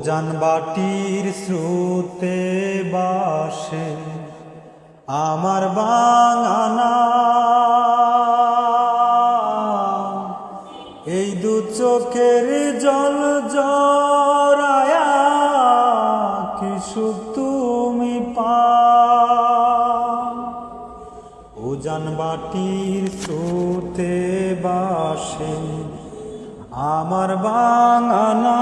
জানবাটির স্রোতে বাসে আমার বাঙানা। এই দু চোখের জল জরায়া কি তুমি পা। উজান বাটির স্রোতে বাসে আমার বাঙানা।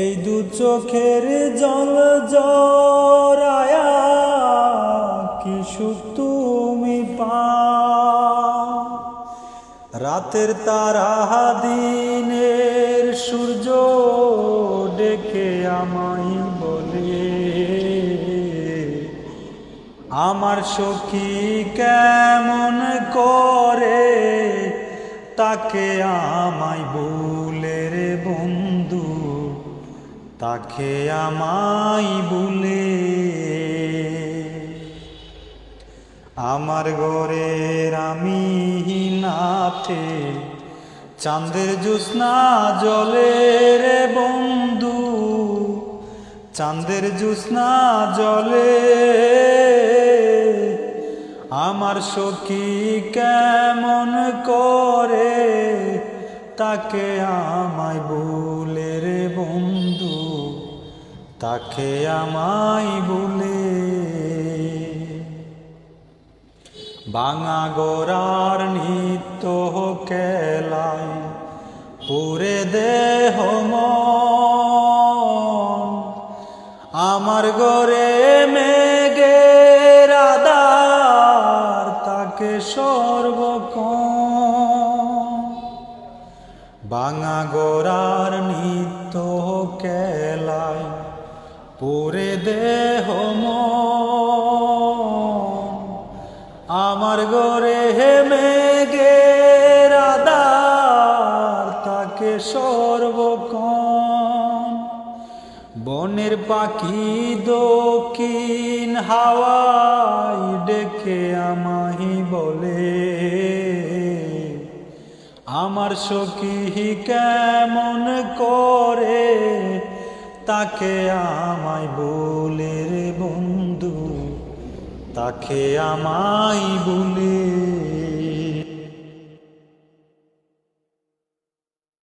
এই দু চোখের জল জরায়া, কি সুখ তুমি পা। রাতের তারা দিনের সূর্য ডেকে আমায় বলে, আমার সখী কেমন করে তাকে আমায় বলে রে বন্ধু, তাকে আমায় বলে। আমার ঘরের আমি নাথে চাঁদের জ্যোৎস্না জলে রে বন্ধু, চাঁদের জ্যোৎস্না জলে আমার সখী কেমন করে তাকে আমায় বলে রে বন্ধু, তাকে আমায় বলে। বাঙা গোরার নিত্য কেলায় পুরে দেহ আমার গরে তাকে সর্বক্ষণ বাঙা গোরার নিত্য কেলায় পুরে দেহ আমার গরে হে গে আদার তাকে সর্বক্ষণ বনের পাখি দক্ষিণ হাওয়াই ডেকে আমাহি বলে, আমার সখী কেমন করে তাকে আমায় বলে রে বন্ধু, তাকে আমায় বলে